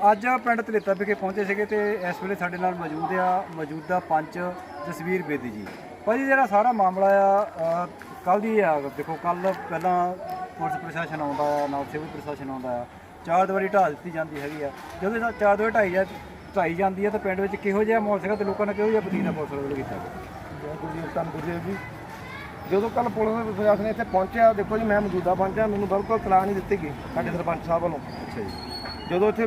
ਅੱਜ ਕੱਲ੍ਹ ਤਲੇਤਾ ਵਿਖੇ ਪਹੁੰਚੇ ਸੀਗੇ ਤੇ ਇਸ ਵੇਲੇ ਸਾਡੇ ਨਾਲ ਮੌਜੂਦ ਆ ਮੌਜੂਦਾ ਪੰਚ ਜਸਵੀਰ ਬੇਦੀ ਜੀ। ਭਾਜੀ ਜਿਹੜਾ ਸਾਰਾ ਮਾਮਲਾ ਆ ਕੱਲ ਦੀ ਆ ਦੇਖੋ ਕੱਲ ਪਹਿਲਾਂ ਪੁਲਿਸ ਪ੍ਰਸ਼ਾਸਨ ਆਉਂਦਾ ਆ ਨਾਲ ਸਿਵਲ ਪ੍ਰਸ਼ਾਸਨ ਆਉਂਦਾ ਆ। ਚਾਰ ਦੀਵਾਰੀ ਢਾਹ ਦਿੱਤੀ ਜਾਂਦੀ ਹੈਗੀ ਆ। ਜਦੋਂ ਇਹ ਚਾਰ ਦੀਵਾਰੀ ਢਾਈ ਜਾ ਢਾਈ ਜਾਂਦੀ ਆ ਤਾਂ ਪਿੰਡ ਵਿੱਚ ਕਿਹੋ ਜਿਹਾ ਮਾਹੌਲ ਸੀਗਾ ਤੇ ਲੋਕਾਂ ਨੇ ਕਿਹੋ ਜਿਹਾ ਵਤੀਰਾ ਪੁਲਿਸ ਵੱਲੋਂ ਕੀਤਾ? ਜੈ ਗੁਰਜੀਤ ਧੰਨ ਗੁਰਜੀਤ ਜੀ। ਜਦੋਂ ਕੱਲ ਪੁਲਿਸ ਪ੍ਰਸ਼ਾਸਨ ਇੱਥੇ ਪਹੁੰਚਿਆ ਦੇਖੋ ਜੀ ਮੈਂ ਮੌਜੂਦਾ ਪੰਚ ਹਾਂ ਮੈਨੂੰ ਬਿਲਕੁਲ ਤਲਾਹ ਨਹੀਂ ਦਿੱਤੀ ਗਈ ਸਾਡੇ ਸਰਪੰਚ ਸਾਹਿਬ ਵੱਲੋਂ। ਅੱਛਾ ਜੀ। ਜਦੋਂ ਇੱਥੇ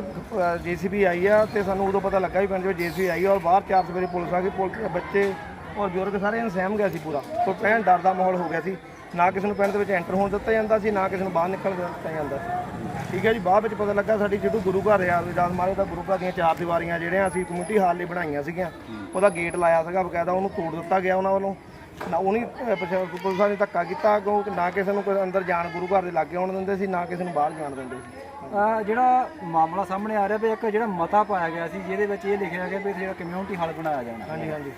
ਜੀਸੀਬੀ ਆਈ ਆ ਤੇ ਸਾਨੂੰ ਉਦੋਂ ਪਤਾ ਲੱਗਾ ਵੀ ਪਿੰਡ ਵਿੱਚ ਜੀਸੀਬੀ ਆਈ ਆ ਔਰ ਬਾਹਰ ਚਾਰ ਸਵੇਰੇ ਪੁਲਿਸ ਆ ਗਈ, ਪੁਲਿਸ ਬੱਚੇ ਔਰ ਬਜ਼ੁਰਗ ਸਾਰੇ ਇਹਨੂੰ ਸਹਿਮ ਗਿਆ ਸੀ ਪੂਰਾ। ਤੋਂ ਪੈਣ ਡਰ ਦਾ ਮਾਹੌਲ ਹੋ ਗਿਆ ਸੀ। ਨਾ ਕਿਸੇ ਨੂੰ ਪਿੰਡ ਦੇ ਵਿੱਚ ਐਂਟਰ ਹੋਣ ਦਿੱਤਾ ਜਾਂਦਾ ਸੀ, ਨਾ ਕਿਸੇ ਨੂੰ ਬਾਹਰ ਨਿਕਲ ਦਿੱਤਾ ਜਾਂਦਾ ਸੀ। ਠੀਕ ਹੈ ਜੀ, ਬਾਅਦ ਵਿੱਚ ਪਤਾ ਲੱਗਾ ਸਾਡੀ ਜਿਹੜੀ ਗੁਰੂ ਘਰ ਆ ਰਵਿਦਾਸ ਮਹਾਰਾਜ ਦਾ ਗੁਰੂ ਘਰ ਦੀਆਂ ਚਾਰ ਦੀਵਾਰੀਆਂ ਜਿਹੜੀਆਂ ਅਸੀਂ ਕਮਿਊਨਿਟੀ ਹਾਲ ਲਈ ਬਣਾਈਆਂ ਸੀਗੀਆਂ। ਉਹਦਾ ਗੇਟ ਲਾਇਆ ਸੀਗਾ, ਬਕਾਇਦਾ ਉਹਨੂੰ ਤੋੜ ਦਿੱਤਾ ਗਿਆ ਉਹਨਾਂ ਵੱਲੋਂ। ਨਾ ਉਹਨੀ ਪਿਛੇ ਪੁਲਿਸ ਨੇ ਧੱਕਾ ਕੀਤਾ ਕਿਉਂ ਨਾ ਕਿਸੇ ਨੂੰ ਕੋਈ ਅੰਦਰ ਜਾਣ ਗੁਰੂ ਘਰ ਦੇ ਲਾਗੇ ਆਉਣ ਦਿੰਦੇ ਸੀ, ਨਾ ਕਿਸੇ ਨੂੰ ਬਾਹਰ ਜਾਣ ਦਿੰਦੇ ਸੀ। ਜਿਹੜਾ ਮਾਮਲਾ ਸਾਹਮਣੇ ਆ ਰਿਹਾ ਵੀ ਇੱਕ ਜਿਹੜਾ ਮਤਾ ਪਾਇਆ ਗਿਆ ਸੀ ਜਿਹਦੇ ਵਿੱਚ ਇਹ ਲਿਖਿਆ ਗਿਆ ਵੀ ਜਿਹੜਾ ਕਮਿਊਨਿਟੀ ਹਾਲ ਬਣਾਇਆ ਜਾਣਾ ਹਾਂਜੀ ਹਾਂਜੀ।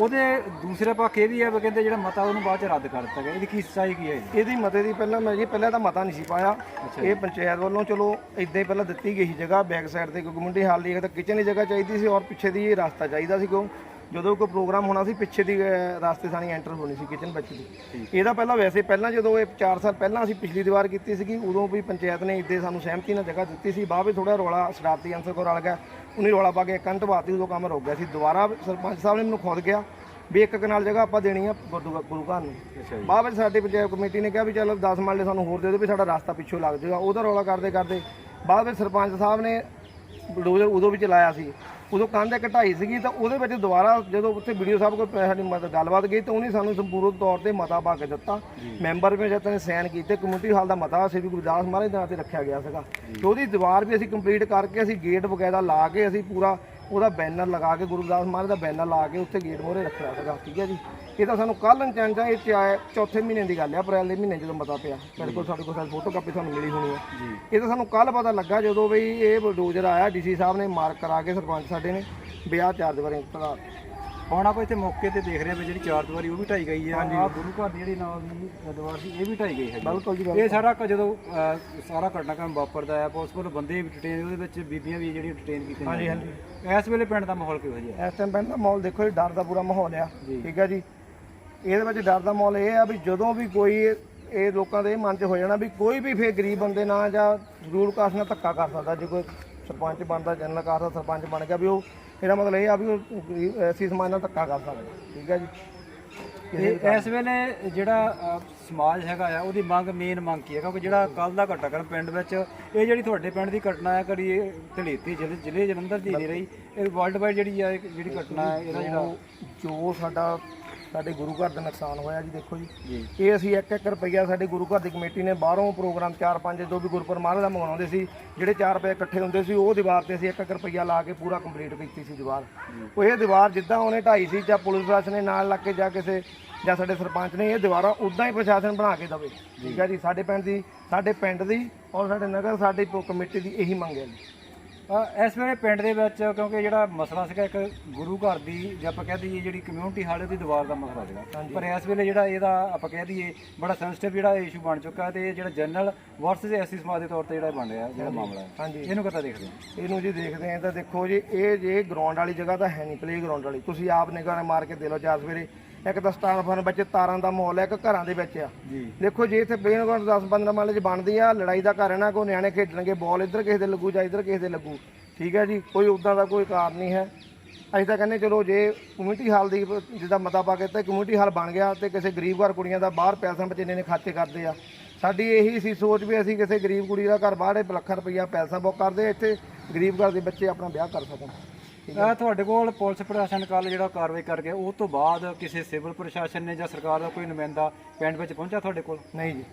ਉਹਦੇ ਦੂਸਰੇ ਪੱਖ ਇਹ ਵੀ ਹੈ ਵੀ ਕਹਿੰਦੇ ਜਿਹੜਾ ਮਤਾ ਉਹਨੂੰ ਬਾਅਦ ਚ ਰੱਦ ਕਰ ਦਿੱਤਾ ਗਿਆ। ਇਹਦੀ ਕੀ ਸੱਚਾਈ ਕੀ ਹੈ ਇਹਦੀ ਮਤੇ ਦੀ ਪਹਿਲਾਂ ਮੈਂ ਜੀ ਪਹਿਲਾਂ ਤਾਂ ਮਤਾ ਨਹੀਂ ਸੀ ਪਾਇਆ। ਇਹ ਪੰਚਾਇਤ ਵੱਲੋਂ ਚਲੋ ਇਦਾਂ ਹੀ ਪਹਿਲਾਂ ਦਿੱਤੀ ਗਈ ਸੀ ਜਗ੍ਹਾ ਬੈਕ ਸਾਈਡ ਤੇ ਕੋਈ ਕਮਿਊਨਿਟੀ ਹਾਲ ਇੱਕ ਤਾਂ ਕਿਚਨ ਦੀ ਜਗ੍ਹਾ ਚਾਹੀਦੀ ਸੀ ਔਰ ਪਿੱਛੇ ਦੀ ਰਸਤਾ ਚਾਹੀਦਾ ਸੀ ਕਿਉਂ? ਜਦੋਂ ਕੋਈ ਪ੍ਰੋਗਰਾਮ ਹੋਣਾ ਸੀ ਪਿੱਛੇ ਦੀ ਅਹ, ਰਸਤੇ ਸਾਨੀ ਐਂਟਰ ਹੋਣੀ ਸੀ ਕਿਚਨ ਵਿੱਚ ਦੀ। ਇਹਦਾ ਪਹਿਲਾਂ ਵੈਸੇ ਪਹਿਲਾਂ ਜਦੋਂ ਇਹ 4 ਸਾਲ ਪਹਿਲਾਂ ਅਸੀਂ ਪਿਛਲੀ ਦੀਵਾਰ ਕੀਤੀ ਸੀਗੀ ਉਦੋਂ ਵੀ ਪੰਚਾਇਤ ਨੇ ਇੱਦੇ ਸਾਨੂੰ ਸਹਿਮਤੀ ਨਾਲ ਜਗ੍ਹਾ ਦਿੱਤੀ ਸੀ। ਬਾਅਦ ਵਿੱਚ ਥੋੜਾ ਰੌਲਾ ਸ਼ਰਾਰਤੀ ਅੰਸਰ ਕੋ ਰਲ ਗਿਆ ਉਹਨੇ ਰੌਲਾ ਪਾ ਕੇ ਕੰਟ ਬਾਤੀ ਉਦੋਂ ਕੰਮ ਰੁਕ ਗਿਆ ਸੀ। ਦੁਬਾਰਾ ਸਰਪੰਚ ਸਾਹਿਬ ਨੇ ਮੈਨੂੰ ਖੁਦ ਗਿਆ ਵੀ ਇੱਕ ਕਨਾਲ ਜਗ੍ਹਾ ਆਪਾਂ ਦੇਣੀ ਆ ਗੁਰਦੁਆਰਾ ਗੁਰੂ ਘਰ ਨੂੰ। ਬਾਅਦ ਵਿੱਚ ਸਾਡੀ ਪੰਚਾਇਤ ਕਮੇਟੀ ਨੇ ਕਿਹਾ ਵੀ ਚਲੋ 10 ਮਰਲੇ ਸਾਨੂੰ ਹੋਰ ਦੇ ਦਿਓ ਵੀ ਸਾਡਾ ਰਸਤਾ ਪਿੱਛੋਂ ਲੱਗ ਜਾਏਗਾ। ਉਹਦਾ ਰੌਲਾ ਕਰਦੇ ਕਰਦੇ ਬਾਅਦ ਵਿੱਚ ਸਰਪੰਚ ਸਾਹਿਬ ਨੇ ਬਲਡੋਜ਼ਰ ਉਦੋਂ ਵੀ ਚਲਾਇਆ ਸੀ। ਉਦੋਂ ਕੰਧ ਇੱਕ ਢਾਈ ਸੀਗੀ ਤਾਂ ਉਹਦੇ ਵਿੱਚ ਦੁਬਾਰਾ ਜਦੋਂ ਉੱਥੇ ਵੀਡੀਓ ਸਾਹਿਬ ਕੋਲ ਸਾਡੀ ਮਦਦ ਗੱਲਬਾਤ ਗਈ ਤਾਂ ਉਹਨੇ ਸਾਨੂੰ ਸੰਪੂਰਨ ਤੌਰ ਤੇ ਮਤਾ ਪਾ ਕੇ ਦਿੱਤਾ। ਮੈਂਬਰ ਵੀ ਜਦ ਨੇ ਸਾਈਨ ਕੀਤੇ ਕਮਿਊਨਿਟੀ ਹਾਲ ਦਾ ਮਤਾ ਸ੍ਰੀ ਗੁਰਦਾਸ ਮਹਾਰਾਜ ਦੇ ਨਾਂ ਤੇ ਰੱਖਿਆ ਗਿਆ ਸੀਗਾ। ਤੇ ਉਹਦੀ ਦੀਵਾਰ ਵੀ ਅਸੀਂ ਕੰਪਲੀਟ ਕਰਕੇ ਅਸੀਂ ਗੇਟ ਵਗੈਰਾ ਲਾ ਕੇ ਅਸੀਂ ਪੂਰਾ ਉਹਦਾ ਬੈਨਰ ਲਗਾ ਕੇ ਗੁਰਦਾਸ ਮਹਾਰਾਜ ਦਾ ਬੈਨਰ ਲਾ ਕੇ ਉੱਥੇ ਗੇਟ ਮੋਹਰੇ ਰੱਖਿਆ ਸੀਗਾ। ਠੀਕ ਹੈ ਜੀ? ਇਹ ਤਾਂ ਸਾਨੂੰ ਕੱਲ ਅਚਾਨਕ ਇਹ ਚ ਆਇਆ ਚੌਥੇ ਮਹੀਨੇ ਦੀ ਗੱਲ ਹੈ ਅਪ੍ਰੈਲ ਦੇ ਮਹੀਨੇ ਜਦੋਂ ਮਤਾ ਪਿਆ। ਮੇਰੇ ਕੋਲ ਸਾਡੇ ਕੋਲ ਸਾਡੀ ਫੋਟੋ ਕਾਪੀ ਤੁਹਾਨੂੰ ਮਿਲੀ ਹੋਣੀ ਹੈ। ਇਹ ਤਾਂ ਸਾਨੂੰ ਕੱਲ ਪਤਾ ਲੱਗਾ ਜਦੋਂ ਬਈ ਇਹ ਬਲਡੋਜ਼ਰ ਆਇਆ ਡੀਸੀ ਸਾਹਿਬ ਨੇ ਮਾਰਕ ਕਰਾ ਕੇ ਸਰਪੰਚ ਸਾਡੇ ਨੇ ਵਿਆਹ ਚਾਰ ਦੀਵਾਰੀ ਤਲਾ ਹੁਣ ਆਪਾਂ ਇੱਥੇ ਮੌਕੇ ਤੇ ਦੇਖ ਰਹੇ ਹਾਂ ਵੀ ਜਿਹੜੀ ਚਾਰ ਦੀਵਾਰੀ ਉਹ ਵੀ ਢਾਈ ਗਈ ਹੈ। ਆਹ ਗੁਰੂ ਘਰ ਦੀ ਜਿਹੜੀ ਨਾਲ ਦੀ ਦੀਵਾਰ ਸੀ ਇਹ ਵੀ ਢਾਈ ਗਈ ਹੈ ਬਿਲਕੁਲ ਜੀ ਇਹ ਸਾਰਾ ਕ- ਜਦੋਂ ਅਹ, ਸਾਰਾ ਘਟਨਾਕ੍ਰਮ ਵਾਪਰਦਾ ਹੈ ਪੁਲਿਸ ਵੱਲੋਂ ਬੰਦੇ ਵੀ ਡਿਟੇਨ ਉਹਦੇ ਵਿੱਚ ਬੀਬੀਆਂ ਵੀ ਜਿਹੜੀਆਂ ਡਿਟੇਨ ਕੀਤੀਆਂ ਹਾਂਜੀ। ਹਾਂਜੀ। ਇਸ ਵੇਲੇ ਪਿੰਡ ਦਾ ਮਾਹੌਲ ਕਿਹੋ ਜਿਹਾ ਹੈ? ਇਸ ਟਾਈਮ ਪਿੰਡ ਦਾ ਮਾਹੌਲ ਦੇਖੋ ਜੀ ਡਰ ਦਾ ਪੂਰਾ ਮਾਹੌਲ ਆ। ਠੀਕ ਹੈ ਜੀ। ਇਹਦੇ ਵਿੱਚ ਡਰ ਦਾ ਮਾਹੌਲ ਇਹ ਆ ਵੀ ਜਦੋਂ ਵੀ ਕੋਈ ਇਹ ਲੋਕਾਂ ਦੇ ਇਹ ਮਨ 'ਚ ਹੋ ਜਾਣਾ ਵੀ ਕੋਈ ਵੀ ਫੇਰ ਗਰੀਬ ਬੰਦੇ ਨਾਲ ਜਾਂ ਰੂਲ ਕਾਸ ਨਾਲ ਧੱਕਾ ਕਰ ਸਕਦਾ ਜੇ ਕੋਈ ਸਰਪੰਚ ਬਣਦਾ ਜਨਰਲ ਕਾਰ ਦਾ ਸਰਪੰਚ ਬਣ ਗਿਆ ਵੀ ਉਹ ਇਹਦਾ ਮਤਲਬ ਇਹ ਆ ਵੀ ਉਹ ਐਸੀ ਸਮਾਜ ਨਾਲ ਧੱਕਾ ਕਰ ਸਕਦਾ ਠੀਕ ਹੈ ਜੀ? ਤੇ ਇਸ ਵੇਲੇ ਜਿਹੜਾ ਸਮਾਜ ਹੈਗਾ ਆ ਉਹਦੀ ਮੰਗ ਮੇਨ ਮੰਗ ਕੀ ਹੈ? ਕਿਉਂਕਿ ਜਿਹੜਾ ਕੱਲ ਦਾ ਘਟਨਾਕ੍ਰਮ ਪਿੰਡ ਵਿੱਚ ਇਹ ਜਿਹੜੀ ਤੁਹਾਡੇ ਪਿੰਡ ਦੀ ਘਟਨਾ ਹੈ ਕਦੀ ਇਹ ਧਲੇਤੀ ਜ਼ਿਲ੍ਹੇ ਜ਼ਿਲ੍ਹੇ ਜਲੰਧਰ ਦੀ ਨਹੀਂ ਰਹੀ ਇਹ ਵਰਲਡ ਵਾਈਡ ਜਿਹੜੀ ਆ ਇਹ ਜਿਹੜੀ ਘਟਨਾ ਹੈ ਇਹਦਾ ਜਿਹੜਾ ਜੋ ਸਾਡਾ ਸਾਡੇ ਗੁਰੂ ਘਰ ਦਾ ਨੁਕਸਾਨ ਹੋਇਆ ਜੀ ਦੇਖੋ ਜੀ। ਇਹ ਅਸੀਂ 1-1 ਰੁਪਈਆ ਸਾਡੇ ਗੁਰੂ ਘਰ ਦੀ ਕਮੇਟੀ ਨੇ ਬਾਹਰੋਂ ਪ੍ਰੋਗਰਾਮ 4-5 ਜੋ ਵੀ ਗੁਰਪੁਰਬ ਮਹਾਰਾਜ ਦਾ ਮੰਗਵਾਉਂਦੇ ਸੀ ਜਿਹੜੇ 4 ਰੁਪਏ ਇਕੱਠੇ ਹੁੰਦੇ ਸੀ ਉਹ ਦੀਵਾਰ ਤੇ ਅਸੀਂ 1-1 ਰੁਪਈਆ ਲਾ ਕੇ ਪੂਰਾ ਕੰਪਲੀਟ ਕੀਤੀ ਸੀ ਦੀਵਾਰ। ਉਹ ਇਹ ਦੀਵਾਰ ਜਿੱਦਾਂ ਉਹਨੇ ਢਾਈ ਸੀ ਜਾਂ ਪੁਲਿਸ ਪ੍ਰਸ਼ਾਸਨ ਨੇ ਨਾਲ ਲੱਗ ਕੇ ਜਾਂ ਕਿਸੇ ਜਾਂ ਸਾਡੇ ਸਰਪੰਚ ਨੇ ਇਹ ਦੀਵਾਰਾਂ ਉਦਾਂ ਹੀ ਪ੍ਰਸ਼ਾਸਨ ਬਣਾ ਕੇ ਦਵੇ। ਠੀਕ ਹੈ ਜੀ ਸਾਡੇ ਪਿੰਡ ਦੀ ਸਾਡੇ ਪਿੰਡ ਦੀ ਔਰ ਸਾਡੇ ਨਗਰ ਸਾਡੀ ਕਮੇਟੀ ਦੀ ਇਹੀ ਮੰਗ ਹੈ ਜੀ। ਇਸ ਵੇਲੇ ਪਿੰਡ ਦੇ ਵਿੱਚ ਕਿਉਂਕਿ ਜਿਹੜਾ ਮਸਲਾ ਸੀਗਾ ਇੱਕ ਗੁਰੂ ਘਰ ਦੀ ਜੇ ਆਪਾਂ ਕਹਿ ਦਈਏ ਜਿਹੜੀ ਕਮਿਊਨਿਟੀ ਹਾਲੇ ਦੀ ਦੀਵਾਰ ਦਾ ਮਸਲਾ ਸੀਗਾ। ਪਰ ਇਸ ਵੇਲੇ ਜਿਹੜਾ ਇਹਦਾ ਆਪਾਂ ਕਹਿ ਦਈਏ ਬੜਾ ਸੈਂਸਿਟਿਵ ਜਿਹੜਾ ਇਸ਼ੂ ਬਣ ਚੁੱਕਾ ਹੈ ਤੇ ਇਹ ਜਿਹੜਾ ਜਨਰਲ ਵਰਸਸ ਐਸਸੀ ਸਮਾਜ ਦੇ ਤੌਰ ਤੇ ਜਿਹੜਾ ਬਣ ਰਿਹਾ ਜਿਹੜਾ ਮਾਮਲਾ ਹੈ। ਇਹਨੂੰ ਕਿੱਦਾਂ ਦੇਖਦੇ ਹੋ? ਇਹਨੂੰ ਜੀ ਦੇਖਦੇ ਆਂ ਤਾਂ ਦੇਖੋ ਜੀ ਇਹ ਜੇ ਗਰਾਊਂਡ ਵਾਲੀ ਜਗ੍ਹਾ ਤਾਂ ਹੈ ਨਹੀਂ ਪਲੇ ਗਰਾਊਂਡ ਵਾਲੀ। ਤੁਸੀਂ ਆਪ ਨਿਗਾਹ ਮਾਰ ਕੇ ਦੇ ਲਓ ਚਾਰ ਸਵੇਰੇ ਇੱਕ ਤਾਂ ਸਟਾਰ ਫਨ ਵਿੱਚ ਤਾਰਾਂ ਦਾ ਮਾਹੌਲ ਹੈ ਇੱਕ ਘਰਾਂ ਦੇ ਵਿੱਚ ਆ। ਜੀ। ਦੇਖੋ ਜੇ ਇੱਥੇ ਗਰਾਊਂਡ 10 15 ਮਾਲੇ 'ਚ ਬਣਦੀ ਆ ਲੜਾਈ ਦਾ ਘਰ ਹੈ ਨਾ ਕੋਈ ਨਿਆਣੇ ਖੇਡਣਗੇ ਬਾਲ ਇੱਧਰ ਕਿਸੇ ਦੇ ਲੱਗੂ ਜਾਂ ਇੱਧਰ ਕਿਸੇ ਦੇ ਲੱਗੂ। ਠੀਕ ਹੈ ਜੀ ਕੋਈ ਉਦਾਂ ਦਾ ਕੋਈ ਕਾਰਨ ਨਹੀਂ ਹੈ। ਅਸੀਂ ਤਾਂ ਕਹਿੰਦੇ ਚਲੋ ਜੇ ਕਮਿਊਨਿਟੀ ਹਾਲ ਦੀ ਜਿਹਦਾ ਮਤਾ ਪਾ ਕੇ ਤੇ ਕਮਿਊਨਿਟੀ ਹਾਲ ਬਣ ਗਿਆ ਤੇ ਕਿਸੇ ਗਰੀਬ ਘਰ ਕੁੜੀਆਂ ਦਾ ਬਾਹਰ ਪੈਸਾ ਵਿੱਚ ਇੰਨੇ ਨੇ ਖਾਤੇ ਕਰਦੇ ਆ। ਸਾਡੀ ਇਹੀ ਸੀ ਸੋਚ ਵੀ ਅਸੀਂ ਕਿਸੇ ਗਰੀਬ ਕੁੜੀ ਦਾ ਘਰ ਬਾਹਰ ਲੱਖਾਂ ਰੁਪਈਆ ਪੈਸਾ ਬੁੱਕ ਕਰਦੇ ਇੱਥੇ ਗਰੀਬ ਘਰ ਦੇ ਬੱਚੇ ਆਪਣਾ ਵਿਆਹ ਕਰ ਸਕਣ। ਅਹ ਤੁਹਾਡੇ ਕੋਲ ਪੁਲਿਸ ਪ੍ਰਸ਼ਾਸਨ ਕੱਲ ਜਿਹੜਾ ਕਾਰਵਾਈ ਕਰ ਗਿਆ ਉਹ ਤੋਂ ਬਾਅਦ ਕਿਸੇ ਸਿਵਲ ਪ੍ਰਸ਼ਾਸਨ ਨੇ ਜਾਂ ਸਰਕਾਰ ਦਾ ਕੋਈ ਨੁਮਾਇੰਦਾ ਪਿੰਡ ਵਿੱਚ ਪਹੁੰਚਿਆ ਤੁਹਾਡੇ ਕੋਲ? ਨਹੀਂ ਜੀ।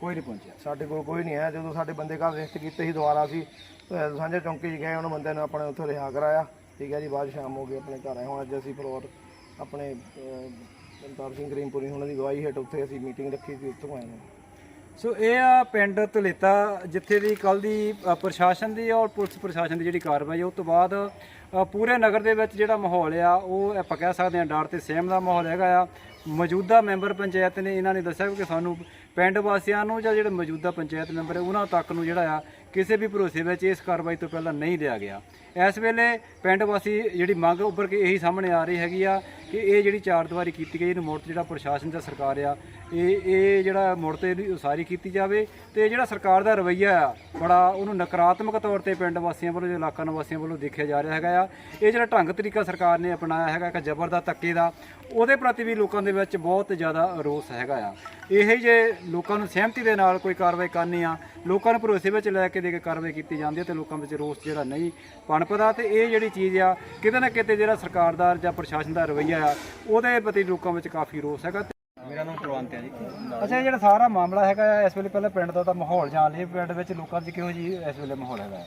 ਕੋਈ ਨਹੀਂ ਪਹੁੰਚਿਆ। ਸਾਡੇ ਕੋਲ ਕੋਈ ਨਹੀਂ ਹੈ ਜਦੋਂ ਸਾਡੇ ਬੰਦੇ ਘਰ ਰੈਸਟ ਕੀਤੇ ਸੀ ਦੁਬਾਰਾ ਅਸੀਂ ਅਹ, ਸਾਂਝਾ ਚੌਂਕੀ 'ਚ ਗਏ ਉਹਨਾਂ ਬੰਦੇ ਨੂੰ ਆਪਣੇ ਉੱਥੋਂ ਰਿਹਾ ਕਰਾਇਆ। ਠੀਕ ਹੈ ਜੀ ਬਾਅਦ 'ਚ ਸ਼ਾਮ ਹੋ ਗਈ ਆਪਣੇ ਘਰ ਆਏ। ਹੁਣ ਅੱਜ ਅਸੀਂ ਫਲੋਰ ਆਪਣੇ ਅਹ, ਸਿੰਘ ਕਰੀਮਪੁਰੀ ਉਹਨਾਂ ਦੀ ਗਵਾਹੀ ਹੇਠ ਉੱਥੇ ਅਸੀਂ ਮੀਟਿੰਗ ਰੱਖੀ ਸੀ ਉੱਥੋਂ ਆਏ ਹਾਂ। ਸੋ ਇਹ ਆ ਪਿੰਡ ਧਲੇਤਾ, ਜਿੱਥੇ ਦੀ ਕੱਲ ਦੀ ਪ੍ਰਸ਼ਾਸਨ ਦੀ ਔਰ ਪੁਲਿਸ ਪ੍ਰਸ਼ਾਸਨ ਦੀ ਜਿਹੜੀ ਕਾਰਵਾਈ ਹੈ ਉਸ ਤੋਂ ਬਾਅਦ ਪੂਰੇ ਨਗਰ ਦੇ ਵਿੱਚ ਜਿਹੜਾ ਮਾਹੌਲ ਆ, ਉਹ ਆਪਾਂ ਕਹਿ ਸਕਦੇ ਹਾਂ ਡਰ ਤੇ ਸਹਿਮ ਦਾ ਮਾਹੌਲ ਹੈਗਾ ਆ। ਮੌਜੂਦਾ ਮੈਂਬਰ ਪੰਚਾਇਤ ਨੇ ਇਹਨਾਂ ਨੇ ਦੱਸਿਆ ਕਿ ਸਾਨੂੰ ਪਿੰਡ ਵਾਸੀਆਂ ਨੂੰ ਜਾਂ ਜਿਹੜੇ ਮੌਜੂਦਾ ਪੰਚਾਇਤ ਮੈਂਬਰ ਉਹਨਾਂ ਤੱਕ ਨੂੰ ਜਿਹੜਾ ਆ, ਕਿਸੇ ਵੀ ਭਰੋਸੇ ਵਿੱਚ ਇਸ ਕਾਰਵਾਈ ਤੋਂ ਪਹਿਲਾਂ ਨਹੀਂ ਲਿਆ ਗਿਆ। ਇਸ ਵੇਲੇ ਪਿੰਡ ਵਾਸੀ ਜਿਹੜੀ ਮੰਗ ਉੱਭਰ ਕੇ ਇਹੀ ਸਾਹਮਣੇ ਆ ਰਹੀ ਹੈਗੀ ਆ ਕਿ ਇਹ ਜਿਹੜੀ ਚਾਰ ਦੀਵਾਰੀ ਕੀਤੀ ਗਈ, ਇਹਨੂੰ ਮੁੜ ਜਿਹੜਾ ਪ੍ਰਸ਼ਾਸਨ ਜਾਂ ਸਰਕਾਰ ਆ ਇਹ ਇਹ ਜਿਹੜਾ ਮੁੜ ਤੇ ਇਹਦੀ ਉਸਾਰੀ ਕੀਤੀ ਜਾਵੇ ਤੇ ਜਿਹੜਾ ਸਰਕਾਰ ਦਾ ਰਵੱਈਆ ਆ, ਬੜਾ ਉਹਨੂੰ ਨਕਾਰਾਤਮਕ ਤੌਰ ਤੇ ਪਿੰਡ ਵਾਸੀਆਂ ਵੱਲੋਂ ਜਾਂ ਇਲਾਕਾ ਨਿਵਾਸੀਆਂ ਵੱਲੋਂ ਦੇਖਿਆ ਜਾ ਰਿਹਾ ਹੈਗਾ ਆ। ਇਹ ਜਿਹੜਾ ਢੰਗ ਤਰੀਕਾ ਸਰਕਾਰ ਨੇ ਅਪਣਾਇਆ ਹੈਗਾ ਕਿ ਜ਼ਬਰ ਦਾ ਧੱਕੇ ਦਾ, ਉਹਦੇ ਪ੍ਰਤੀ ਵੀ ਲੋਕਾਂ ਦੇ ਵਿੱਚ ਬਹੁਤ ਜ਼ਿਆਦਾ ਰੋਸ ਹੈਗਾ ਆ। ਇਹ ਜੇ ਲੋਕਾਂ ਨੂੰ ਸਹਿਮਤੀ ਦੇ ਨਾਲ ਕੋਈ ਕਾਰਵਾਈ ਕਰਨੀ ਆ, ਲੋਕਾਂ ਨੂੰ ਭਰੋਸੇ ਵਿੱਚ ਲੈ ਕੇ ਦੇ ਕੇ ਕਾਰਵਾਈ ਕੀਤੀ ਜਾਂਦੀ ਹੈ ਤੇ ਲੋਕਾਂ ਵਿੱਚ ਰੋਸ ਜਿਹੜਾ ਨਹੀਂ ਪਣਪਦਾ ਤੇ ਇਹ ਜਿਹੜੀ ਚੀਜ਼ ਆ, ਕਿਤੇ ਨਾ ਕਿਤੇ ਜਿਹੜਾ ਸਰਕਾਰ ਦਾ ਜਾਂ ਪ੍ਰਸ਼ਾਸਨ ਦਾ ਰਵੱਈਆ ਆ, ਉਹਦੇ ਪ੍ਰਤੀ ਲੋਕਾਂ ਵਿੱਚ ਕਾਫੀ ਰੋਸ ਹੈਗਾ। ਮੇਰਾ ਨਾਮ ਪ੍ਰਵੰਤ ਹੈ ਜੀ। ਅੱਛਾ ਇਹ ਜਿਹੜਾ ਸਾਰਾ ਮਾਮਲਾ ਹੈਗਾ ਇਸ ਵੇਲੇ ਪਹਿਲਾਂ ਪਿੰਡ ਦਾ ਤਾਂ ਮਾਹੌਲ ਜਾਣ ਲਈ ਪਿੰਡ ਵਿੱਚ ਲੋਕਾਂ 'ਚ ਕਿਹੋ ਜੀ ਇਸ ਵੇਲੇ ਮਾਹੌਲ ਹੈਗਾ?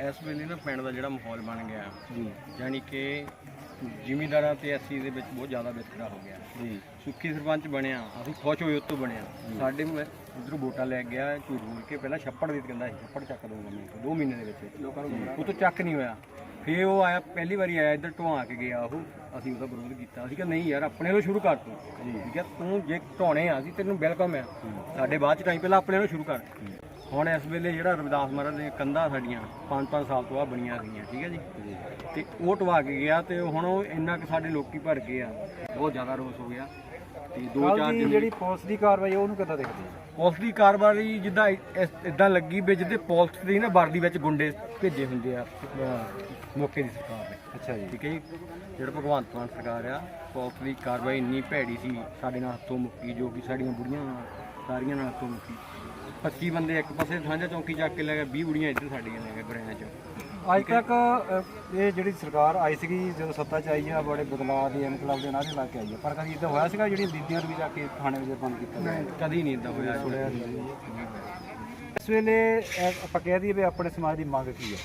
ਇਸ ਵੇਲੇ ਨਾ ਪਿੰਡ ਦਾ ਜਿਹੜਾ ਮਾਹੌਲ ਬਣ ਗਿਆ ਜੀ। ਯਾਨੀ ਕਿ ਜ਼ਿਮੀਂਦਾਰਾਂ ਤੇ ਐਸੀ ਦੇ ਵਿੱਚ ਬਹੁਤ ਜ਼ਿਆਦਾ ਵਿਤਕਰਾ ਹੋ ਗਿਆ। ਜੀ। ਸੁੱਖੀ ਸਰਪੰਚ ਬਣਿਆ ਅਸੀਂ ਖੁਸ਼ ਹੋਏ ਉਤੋਂ ਬਣਿਆ। ਸਾਡੇ ਉਧਰੋਂ ਵੋਟਾਂ ਲੈ ਗਿਆ ਝੂਠ ਬੋਲ ਕੇ ਪਹਿਲਾਂ ਛੱਪੜ ਦੀ ਕਹਿੰਦਾ ਸੀ ਛੱਪੜ ਚੱਕ ਦਊਂਗਾ ਮੈਂ 2 ਮਹੀਨੇ ਦੇ ਵਿੱਚ। ਲੋਕਾਂ ਨੂੰ ਉਹ ਤੋਂ ਚੱਕ ਨਹੀਂ ਹੋਇਆ। ਫੇਰ ਉਹ ਆਇਆ ਪਹਿਲੀ ਵਾਰੀ ਆਇਆ ਇੱਧਰ ਢਵਾ ਕੇ ਗਿਆ ਉਹ। ਅਸੀਂ ਉਹਦਾ ਵਿਰੋਧ ਕੀਤਾ। ਅਸੀਂ ਕਿਹਾ ਨਹੀਂ ਯਾਰ ਆਪਣੇ ਨੂੰ ਸ਼ੁਰੂ ਕਰ ਤੂੰ। ਠੀਕ ਹੈ ਤੂੰ ਜੇ ਢਾਉਣੇ ਆ ਅਸੀਂ ਤੈਨੂੰ ਵੈਲਕਮ ਆ। ਸਾਡੇ ਬਾਅਦ ਚ ਟਾਈਮ ਪਹਿਲਾਂ ਆਪਣੇ ਨੂੰ ਸ਼ੁਰੂ ਕਰ। ਹੁਣ ਇਸ ਵੇਲੇ ਜਿਹੜਾ ਰਵਿਦਾਸ ਮਹਾਰਾਜ ਦੀਆਂ ਕੰਧਾਂ ਸਾਡੀਆਂ 5-5 ਸਾਲ ਤੋਂ ਆ ਬਣੀਆਂ ਸੀਗੀਆਂ ਠੀਕ ਹੈ ਜੀ? ਤੇ ਉਹ ਢਵਾ ਕੇ ਗਿਆ ਤੇ ਹੁਣ ਉਹ ਇੰਨਾ ਕਿ ਸਾਡੇ ਲੋਕੀ ਭਰ ਗਏ ਆ। ਬਹੁਤ ਜ਼ਿਆਦਾ ਰੋਸ ਹੋ ਗਿਆ। ਤੇ ਦੋ ਚਾਰ ਦੀ ਦਿਨ ਜਿਹੜੀ ਪੁਲਿਸ ਦੀ ਕਾਰਵਾਈ ਉਹਨੂੰ ਕਿੱਦਾਂ ਦੇਖਦੇ ਆ ਪੁਲਿਸ ਦੀ ਕਾਰਵਾਈ ਜਿੱਦਾਂ ਇਦਾਂ ਲੱਗੀ ਵੀ ਜਿੱਦੇ ਪੁਲਿਸ ਦੀ ਨਾ ਵਰਦੀ ਵਿੱਚ ਗੁੰਡੇ ਭੇਜੇ ਹੁੰਦੇ ਆ ਅਹ ਮੌਕੇ ਦੀ ਸਰਕਾਰ ਨੇ। ਅੱਛਾ ਜੀ। ਠੀਕ ਹੈ ਜੀ? ਜਿਹੜਾ ਭਗਵੰਤ ਮਾਨ ਸਰਕਾਰ ਆ ਪੁਲਿਸ ਦੀ ਕਾਰਵਾਈ ਇੰਨੀ ਭੈੜੀ ਸੀ ਸਾਡੇ ਨਾਲ ਹੱਥੋਂ ਮੁੱਕੀ ਜੋ ਕਿ ਸਾਡੀਆਂ ਬੁੜੀਆਂ ਸਾਰੀਆਂ ਨਾਲ ਹੱਥੋਂ ਮੁੱਕੀ। 25 ਬੰਦੇ ਇੱਕ ਪਾਸੇ ਸਾਂਝਾ ਚੌਂਕੀ ਚੱਕ ਕੇ ਲੈ ਗਏ 20 ਬੁੜੀਆਂ ਇੱਧਰ ਸਾਡੀਆਂ ਲੈ ਗਏ ਗੁਰਿਆਂ ਚ। ਅੱਜ ਤੱਕ ਇਹ ਜਿਹੜੀ ਸਰਕਾਰ ਆਈ ਸੀਗੀ ਜਦੋਂ ਸੱਤਾ 'ਚ ਆਈ ਆ ਬੜੇ ਬਦਲਾਅ ਦੀ ਇਨਕਲਾਬ ਦੇ ਨਾਰੇ ਲਾ ਕੇ ਆਈ ਆ। ਪਰ ਕਦੀ ਇਦਾਂ ਹੋਇਆ ਸੀਗਾ ਜਿਹੜੀਆਂ ਬੀਬੀਆਂ ਨੂੰ ਵੀ ਜਾ ਕੇ ਥਾਣੇ ਵਿੱਚ ਬੰਦ ਕੀਤਾ ਗਿਆ? ਕਦੀ ਨਹੀਂ ਇਦਾਂ ਹੋਇਆ ਇਸ ਵੇਲੇ ਆਪਾਂ ਕਹਿ ਦਈਏ ਵੀ ਆਪਣੇ ਸਮਾਜ ਦੀ ਮੰਗ ਕੀ ਹੈ?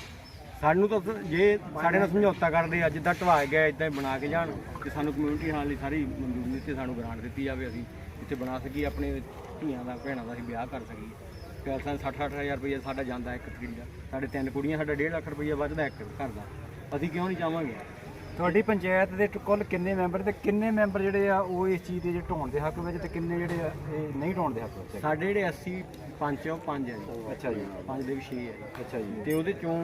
ਸਾਨੂੰ ਤਾਂ ਸ- ਜੇ ਸਾਡੇ ਨਾਲ ਸਮਝੌਤਾ ਕਰਦੇ ਆ ਜਿੱਦਾਂ ਢਵਾ ਗਿਆ ਇਦਾਂ ਹੀ ਬਣਾ ਕੇ ਜਾਣ ਤੇ ਸਾਨੂੰ ਕਮਿਊਨਿਟੀ ਹਾਲ ਲਈ ਸਾਰੀ ਮਨਜ਼ੂਰੀ ਦਿੱਤੀ ਸਾਨੂੰ ਗ੍ਰਾਂਟ ਦਿੱਤੀ ਜਾਵੇ ਅਸੀਂ ਇੱਥੇ ਬਣਾ ਸਕੀਏ ਆਪਣੇ ਧੀਆਂ ਦਾ ਭੈਣਾਂ ਦਾ ਅਸੀਂ ਵਿਆਹ ਕਰ ਸਕੀਏ। ਫਿਰ ਸਾਨੂੰ 60 ਹਜ਼ਾਰ ਰੁਪਏ ਸਾਡਾ ਜਾਂਦਾ ਇੱਕ ਕੁੜੀ ਦਾ ਸਾਡੇ ਤਿੰਨ ਕੁੜੀਆਂ, ਸਾਡਾ 1.5 ਲੱਖ ਰੁਪਏ ਵੱਧਦਾ ਇੱਕ ਘਰ ਦਾ। ਅਸੀਂ ਕਿਉਂ ਨਹੀਂ ਚਾਹਾਂਗੇ? ਤੁਹਾਡੀ ਪੰਚਾਇਤ ਦੇ ਟ- ਕੁੱਲ ਕਿੰਨੇ ਮੈਂਬਰ ਤੇ ਕਿੰਨੇ ਮੈਂਬਰ ਜਿਹੜੇ ਆ ਉਹ ਇਸ ਚੀਜ਼ ਦੇ ਜਿਹੜੇ ਢਾਉਣ ਦੇ ਹੱਕ ਵਿੱਚ ਤੇ ਕਿੰਨੇ ਜਿਹੜੇ ਆ ਇਹ ਨਹੀਂ ਢਾਉਣ ਦੇ ਹੱਕ ਵਿੱਚ ਹੈਗੇ? ਸਾਡੇ ਜਿਹੜੇ 80 ਪੰਜ ਉਹ ਪੰਜ ਜੀ। ਅੱਛਾ ਜੀ। ਪੰਜ ਦੇ ਵੀ 6 ਆ ਜੀ। ਅੱਛਾ ਜੀ। ਤੇ ਉਹਦੇ ਚੋਂ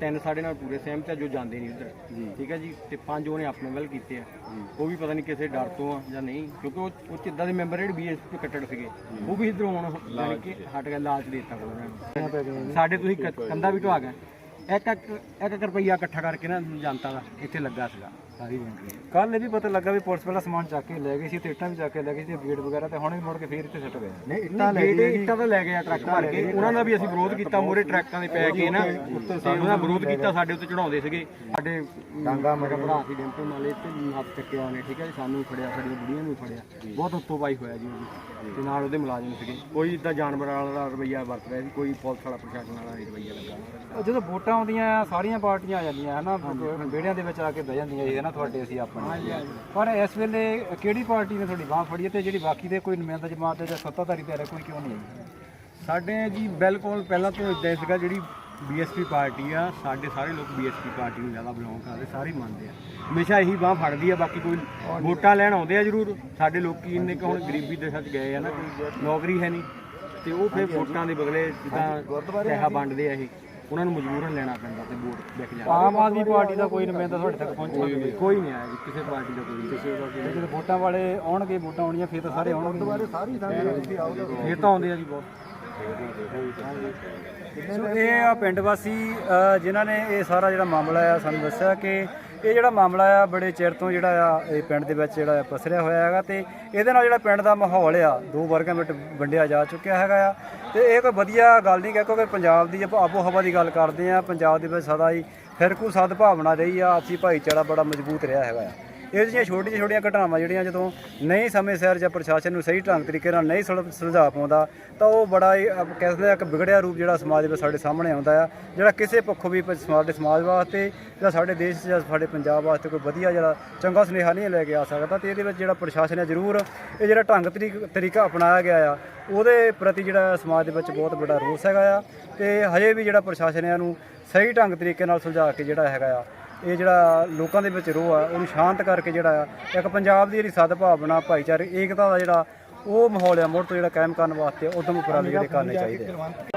ਤਿੰਨ ਸਾਡੇ ਨਾਲ ਪੂਰੇ ਸਹਿਮਤ ਆ ਜੋ ਜਾਂਦੇ ਨਹੀਂ ਉਧਰ। ਜੀ। ਠੀਕ ਹੈ ਜੀ? ਤੇ ਪੰਜ ਉਹਨੇ ਆਪਣੇ ਵੱਲ ਕੀਤੇ ਆ। ਉਹ ਵੀ ਪਤਾ ਨਹੀਂ ਕਿਸੇ ਡਰ ਤੋਂ ਆ ਜਾਂ ਨਹੀਂ ਕਿਉਂਕਿ ਉਹ ਉਹ ਚਿੱਦਾਂ ਦੇ ਮੈਂਬਰ ਜਿਹੜੇ ਬੀਐਸਪੀ ਕੱਟੜ ਸੀਗੇ ਉਹ ਵੀ ਇਧਰੋਂ ਹੁਣ ਜਾਣੀ ਕਿ ਹਟ ਗਿਆ ਲਾਲਚ ਦੇ ਦਿੱਤਾ ਉਹਨਾਂ ਨੂੰ। ਸਾਡੇ ਤੁਸੀਂ ਕ- ਕੰਧਾ ਵੀ ਢਵਾ ਗਏ। ਇੱਕ ਇੱਕ ਇੱਕ ਇੱਕ ਰੁਪਈਆ ਇਕੱਠਾ ਕਰਕੇ ਨਾ ਜਨਤਾ ਦਾ ਇੱਥੇ ਲੱਗਾ ਸੀਗਾ ਸਾਰੀ ਬੁੰਡੀ ਕੱਲ ਇਹ ਵੀ ਪਤਾ ਲੱਗਾ ਵੀ ਪੁਲਿਸ ਪਹਿਲਾਂ ਸਮਾਨ ਚੱਕ ਕੇ ਲੈ ਗਈ ਸੀ ਤੇ ਇੱਟਾਂ ਵੀ ਚੱਕ ਕੇ ਲੈ ਗਈ ਸੀ ਤੇ ਗੇਟ ਵਗੈਰਾ ਤੇ ਹੁਣ ਵੀ ਮੁੜ ਕੇ ਫੇਰ ਇੱਥੇ ਸੱਟ ਗਏ। ਨਹੀਂ ਇੱਟਾਂ ਲੈ ਗਏ ਇੱਟਾਂ ਤਾਂ ਲੈ ਗਿਆ ਟਰੱਕ ਭਰ ਕੇ। ਉਹਨਾਂ ਦਾ ਵੀ ਅਸੀਂ ਵਿਰੋਧ ਕੀਤਾ ਮੋਰੇ ਟਰੱਕਾਂ ਦੇ ਪੈ ਕੇ ਨਾ। ਤੇ ਉਹਨਾਂ ਵਿਰੋਧ ਕੀਤਾ ਸਾਡੇ ਉੱਤੇ ਚੜਾਉਂਦੇ ਸੀਗੇ। ਸਾਡੇ ਡਾਂਗਾ ਮੇਰਾ ਭਰਾ ਸੀ ਡੈਂਪੇ ਨਾਲੇ ਤੇ ਹੱਥ ਚੱਕਿਆ ਨੇ ਠੀਕ ਹੈ ਜੀ ਸਾਨੂੰ ਵੀ ਫੜਿਆ ਸਾਡੀਆਂ ਬੁੜੀਆਂ ਨੂੰ ਵੀ ਫੜਿਆ। ਬਹੁਤ ਉੱਤੋਂ ਪਾਈ ਹੋਇਆ ਜੀ ਤੇ ਨਾਲ ਉਹਦੇ ਮੁਲਾਜ਼ਮ ਸੀਗੇ। ਕੋਈ ਇਦਾਂ ਜਾਨਵਰਾਂ ਵਾਲਾ ਰਵਈਆ ਵਰਤ ਰਿਹਾ ਸੀ ਕੋਈ ਪੁਲਿਸ ਵਾਲਾ ਪ੍ਰਸ਼ਾਸਨ ਵਾਲਾ ਨਹੀਂ ਰਵਈਆ ਲੱਗਾ। ਜਦੋਂ ਵੋਟਾਂ ਆਉਂਦੀਆਂ ਸਾਰੀਆਂ ਪਾਰਟੀਆਂ ਆ ਜਾਂਦੀਆਂ ਹਨਾ ਵਿਹੜਿਆਂ ਦੇ ਵਿੱਚ ਆ ਕੇ ਬਹਿ ਜਾਂਦੀਆਂ ਜੀ ਹਨਾ ਤੁਹਾਡੇ ਅਸੀਂ ਆਪਣੇ। ਪਰ ਇਸ ਵੇਲੇ ਕਿਹੜੀ ਪਾਰਟੀ ਨੇ ਤੁਹਾਡੀ ਬਾਹ ਫੜੀ ਤੇ ਜਿਹੜੀ ਬਾਕੀ ਦੇ ਕੋਈ ਨੁਮਾਇੰਦਾ ਜਮਾਤ ਦੇ ਜਾਂ ਸੱਤਾਧਾਰੀ ਧਿਰ ਕੋਈ ਕਿਉਂ ਨਹੀਂ ਆਈ? ਸਾਡੇ ਜੀ ਬਿਲਕੁਲ ਪਹਿਲਾਂ ਤੋਂ ਇਦਾਂ ਸੀਗਾ ਜਿਹੜੀ ਬੀਐਸਪੀ ਪਾਰਟੀ ਆ ਸਾਡੇ ਸਾਰੇ ਲੋਕ ਬੀਐਸਪੀ ਪਾਰਟੀ ਨੂੰ ਜ਼ਿਆਦਾ ਬਿਲੋਂਗ ਕਰਦੇ ਸਾਰੇ ਮੰਨਦੇ ਆ। ਹਮੇਸ਼ਾ ਇਹੀ ਬਾਹ ਫੜਦੀ ਆ ਬਾਕੀ ਕੋਈ ਵੋਟਾਂ ਲੈਣ ਆਉਂਦੇ ਆ ਜ਼ਰੂਰ। ਸਾਡੇ ਲੋਕੀ ਇੰਨੇ ਕੁ ਹੁਣ ਗਰੀਬੀ ਦੇ ਸੱਚ ਗਏ ਆ ਨਾ ਨੌਕਰੀ ਹੈ ਨਹੀਂ। ਤੇ ਉਹ ਫਿਰ ਵੋਟਾਂ ਦੇ ਬਦਲੇ ਜਿੱਦਾਂ ਪੈਸਾ ਵੰਡਦੇ ਆ ਇਹ ਉਹਨਾਂ ਨੂੰ ਮਜਬੂਰਨ ਲੈਣਾ ਪੈਂਦਾ ਤੇ ਵੋਟ ਵਿਕ ਜਾਂਦਾ ਆਮ ਆਦਮੀ ਪਾਰਟੀ ਦਾ ਕੋਈ ਨੁਮਾਇੰਦਾ ਤੁਹਾਡੇ ਤੱਕ ਪਹੁੰਚਿਆ ਨਹੀਂ ਕੋਈ ਨਹੀਂ ਆਇਆ ਜੀ, ਕਿਸੇ ਪਾਰਟੀ ਦਾ ਕੋਈ ਕਿਸੇ ਤੇ ਜਦੋਂ ਵੋਟਾਂ ਵਾਲੇ ਆਉਣਗੇ ਵੋਟਾਂ ਆਉਣੀਆਂ ਫਿਰ ਤਾਂ ਸਾਰੇ ਆਉਣਗੇ। ਦੁਬਾਰੇ ਸਾਰੀ ਇਹ ਤਾਂ ਆਉਂਦੇ ਆ ਜੀ ਬਹੁਤ। ਸੋ ਇਹ ਆ ਪਿੰਡ ਵਾਸੀ ਅ, ਜਿਨ੍ਹਾਂ ਨੇ ਇਹ ਸਾਰਾ ਜਿਹੜਾ ਮਾਮਲਾ ਆ ਸਾਨੂੰ ਦੱਸਿਆ ਕਿ ਇਹ ਜਿਹੜਾ ਮਾਮਲਾ ਆ ਬੜੇ ਚਿਰ ਤੋਂ ਜਿਹੜਾ ਆ ਇਹ ਪਿੰਡ ਦੇ ਵਿੱਚ ਜਿਹੜਾ ਆ ਪਸਰਿਆ ਹੋਇਆ ਹੈਗਾ ਤੇ ਇਹਦੇ ਨਾਲ ਜਿਹੜਾ ਪਿੰਡ ਦਾ ਮਾਹੌਲ ਆ ਦੋ ਵਰਗਾਂ ਵਿੱਚ ਵੰਡਿਆ ਜਾ ਚੁੱਕਿਆ ਹੈਗਾ ਆ। ਤੇ ਇਹ ਕੋਈ ਵਧੀਆ ਗੱਲ ਨਹੀਂ ਹੈ ਕਿਉਂਕਿ ਪੰਜਾਬ ਦੀ ਆਪਾਂ ਆਬੋ ਹਵਾ ਦੀ ਗੱਲ ਕਰਦੇ ਆ ਪੰਜਾਬ ਦੇ ਵਿੱਚ ਸਦਾ ਹੀ ਫਿਰਕੂ ਸਦਭਾਵਨਾ ਰਹੀ ਆ ਆਪਸੀ ਭਾਈਚਾਰਾ ਬੜਾ ਮਜ਼ਬੂਤ ਰਿਹਾ ਹੈਗਾ ਆ। ਇਹ ਜਿਹੀਆਂ ਛੋਟੀਆਂ ਛੋਟੀਆਂ ਘਟਨਾਵਾਂ ਜਿਹੜੀਆਂ ਜਦੋਂ ਨਹੀਂ ਸਮੇਂ ਸਿਰ ਜਾਂ ਪ੍ਰਸ਼ਾਸਨ ਨੂੰ ਸਹੀ ਢੰਗ ਤਰੀਕੇ ਨਾਲ ਨਹੀਂ ਸੁਲ- ਸੁਲਝਾ ਪਾਉਂਦਾ, ਤਾਂ ਉਹ ਬੜਾ ਹੀ ਆਪ ਕਹਿ ਸਕਦੇ ਆ ਇੱਕ ਵਿਗੜਿਆ ਰੂਪ ਜਿਹੜਾ ਸਮਾਜ ਵਿੱਚ ਸਾਡੇ ਸਾਹਮਣੇ ਆਉਂਦਾ ਆ, ਜਿਹੜਾ ਕਿਸੇ ਪੱਖੋਂ ਵੀ ਪ- ਸਾਡੇ ਸਮਾਜ ਵਾਸਤੇ ਜਾਂ ਸਾਡੇ ਦੇਸ਼ ਜਾਂ ਸਾਡੇ ਪੰਜਾਬ ਵਾਸਤੇ ਕੋਈ ਵਧੀਆ ਜਿਹੜਾ ਚੰਗਾ ਸੁਨੇਹਾ ਨਹੀਂ ਲੈ ਕੇ ਆ ਸਕਦਾ, ਤੇ ਇਹਦੇ ਵਿੱਚ ਜਿਹੜਾ ਪ੍ਰਸ਼ਾਸਨ ਹੈ ਜ਼ਰੂਰ ਇਹ ਜਿਹੜਾ ਢੰਗ ਤਰੀਕ ਤਰੀਕਾ ਅਪਣਾਇਆ ਗਿਆ ਆ, ਉਹਦੇ ਪ੍ਰਤੀ ਜਿਹੜਾ ਸਮਾਜ ਦੇ ਵਿੱਚ ਬਹੁਤ ਵੱਡਾ ਰੋਸ ਹੈਗਾ ਆ, ਤੇ ਹਜੇ ਵੀ ਜਿਹੜਾ ਪ੍ਰਸ਼ਾਸਨ ਹੈ ਇਹਨੂੰ ਸਹੀ ਢੰਗ ਤਰੀਕੇ ਨਾਲ ਸੁਲਝਾ ਕੇ ਜਿਹੜਾ ਹੈਗਾ ਆ ਇਹ ਜਿਹੜਾ ਲੋਕਾਂ ਦੇ ਵਿੱਚ ਰੋਹ ਆ, ਉਹਨੂੰ ਸ਼ਾਂਤ ਕਰਕੇ ਜਿਹੜਾ ਆ, ਇੱਕ ਪੰਜਾਬ ਦੀ ਜਿਹੜੀ ਸਦਭਾਵਨਾ, ਭਾਈਚਾਰੇ, ਏਕਤਾ ਦਾ ਜਿਹੜਾ ਉਹ ਮਾਹੌਲ ਆ, ਮੁੜ ਤੋਂ ਜਿਹੜਾ ਕਾਇਮ ਕਰਨ ਵਾਸਤੇ ਉਦਮ ਉਪਰਾਲੇ ਜਿਹੜੇ ਕਰਨੇ ਚਾਹੀਦੇ ਆ।